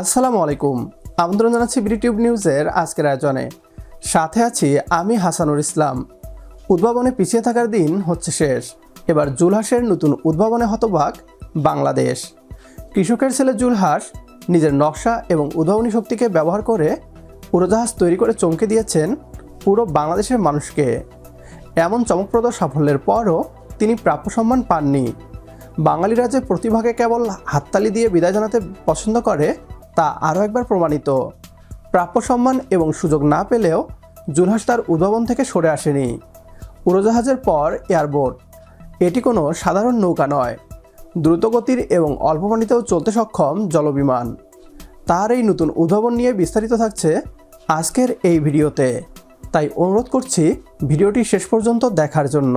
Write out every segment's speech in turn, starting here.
আসসালামু আলাইকুম। আমন্ত্রণ জানাচ্ছি বিডিটিউব নিউজের আজকের আয়োজনে। সাথে আছি আমি হাসানুর ইসলাম। উদ্ভাবনে পিছিয়ে থাকার দিন হচ্ছে শেষ। এবার জুলহাসের নতুন উদ্ভাবনে হতবাক বাংলাদেশ। কৃষকের ছেলে জুলহাস নিজের নকশা এবং উদ্ভাবনী শক্তিকে ব্যবহার করে উড়োজাহাজ তৈরি করে চমকে দিয়েছেন পুরো বাংলাদেশের মানুষকে। এমন চমকপ্রদ সাফল্যের পরও তিনি প্রাপ্য সম্মান পাননি। বাঙালিরা যে প্রতিভাকে কেবল হাততালি দিয়ে বিদায় জানাতে পছন্দ করে তা আরও একবার প্রমাণিত। প্রাপ্য সম্মান এবং সুযোগ না পেলেও জুলহাস তার উদ্ভাবন থেকে সরে আসেনি। উড়োজাহাজের পর এয়ারবোট। এটি কোনো সাধারণ নৌকা নয়। দ্রুতগতির এবং অল্প পানিতেও চলতে সক্ষম জলবিমান। তার এই নতুন উদ্ভাবন নিয়ে বিস্তারিত থাকছে আজকের এই ভিডিওতে। তাই অনুরোধ করছি ভিডিওটি শেষ পর্যন্ত দেখার জন্য।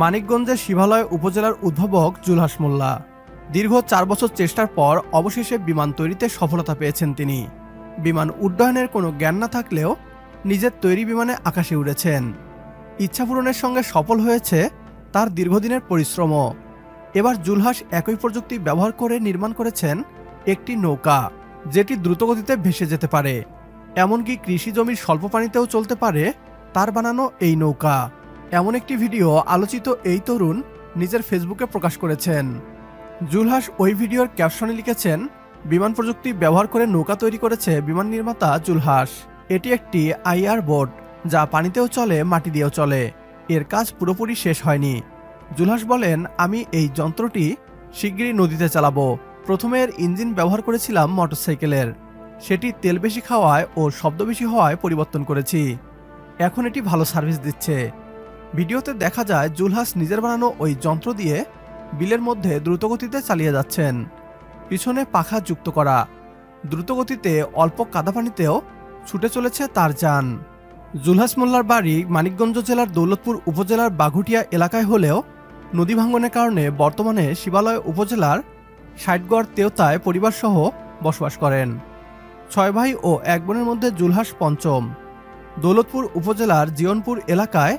মানিকগঞ্জের শিবালয় উপজেলার উদ্ভাবক জুলহাস মোল্লা। দীর্ঘ চার বছর চেষ্টার পর অবশেষে বিমান তৈরিতে সফলতা পেয়েছেন তিনি। বিমান উড্ডয়নের কোনো জ্ঞান না থাকলেও নিজের তৈরি বিমানে আকাশে উড়েছেন। ইচ্ছা পূরণের সঙ্গে সফল হয়েছে তার দীর্ঘদিনের পরিশ্রমও। এবার জুলহাস একই প্রযুক্তি ব্যবহার করে নির্মাণ করেছেন একটি নৌকা, যেটি দ্রুতগতিতে ভেসে যেতে পারে। এমনকি কৃষি জমির স্বল্প পানিতেও চলতে পারে তার বানানো এই নৌকা। এমন একটি ভিডিও আলোচিত এই তরুণ নিজের ফেসবুকে প্রকাশ করেছেন। জুলহাস ওই ভিডিওর ক্যাপশনে লিখেছেন, বিমান প্রযুক্তি ব্যবহার করে নৌকা তৈরি করেছে বিমান নির্মাতা জুলহাস। এটি একটি আইআর বোট, যা পানিতেও চলে, মাটি দিয়েও চলে। এর কাজ পুরোপুরি শেষ হয়নি। জুলহাস বলেন, আমি এই যন্ত্রটি শিগগিরই নদীতে চালাবো। প্রথমে এর ইঞ্জিন ব্যবহার করেছিলাম মোটরসাইকেলের। সেটি তেল বেশি খাওয়ায় ও শব্দ বেশি হওয়ায় পরিবর্তন করেছি। এখন এটি ভালো সার্ভিস দিচ্ছে। ভিডিওতে দেখা যায় জুলহাস নিজের বানানো ওই যন্ত্র দিয়ে বিলের মধ্যে দ্রুতগতিতে চালিয়ে যাচ্ছেন। পিছনে পাখা যুক্ত করা। দ্রুতগতিতে অল্প কাদা পানিতেও ছুটে চলেছে তার যান। জুলহাস মোল্লার বাড়ি মানিকগঞ্জ জেলার দৌলতপুর উপজেলার বাঘুটিয়া এলাকায় হলেও নদী ভাঙ্গনের কারণে বর্তমানে শিবালয় উপজেলার ষাটগড় তেওতায় পরিবারসহ বসবাস করেন। ছয় ভাই ও এক বোনের মধ্যে জুলহাস পঞ্চম। দৌলতপুর উপজেলার জিয়নপুর এলাকায়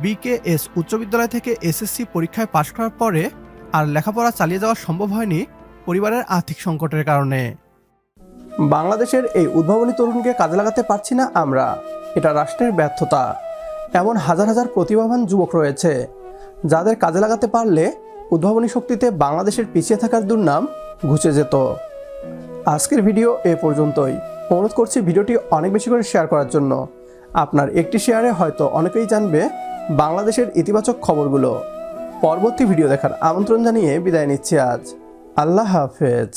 বিকেএস উচ্চ বিদ্যালয় থেকে এসএসসি পরীক্ষায় পাশ করার পরে আর লেখাপড়া চালিয়ে যাওয়া সম্ভব হয়নি পরিবারের আর্থিক সংকটের কারণে। বাংলাদেশের এই উদ্ভাবনী তরুণকে কাজে লাগাতে পারছি না আমরা। এটা রাষ্ট্রের ব্যর্থতা। এমন হাজার হাজার প্রতিভাবান যুবক রয়েছে, যাদের কাজে লাগাতে পারলে উদ্ভাবনী শক্তিতে বাংলাদেশের পিছিয়ে থাকার দুর্নাম ঘুচে যেত। আজকের ভিডিও এ পর্যন্তই। অনুরোধ করছি ভিডিওটি অনেক বেশি করে শেয়ার করার জন্য। আপনার একটি শেয়ারে হয়তো অনেকেই জানবে বাংলাদেশের ইতিবাচক খবরগুলো। পরবর্তী ভিডিও দেখার আমন্ত্রণ জানিয়ে বিদায় নিচ্ছি আজ। আল্লাহ হাফেজ।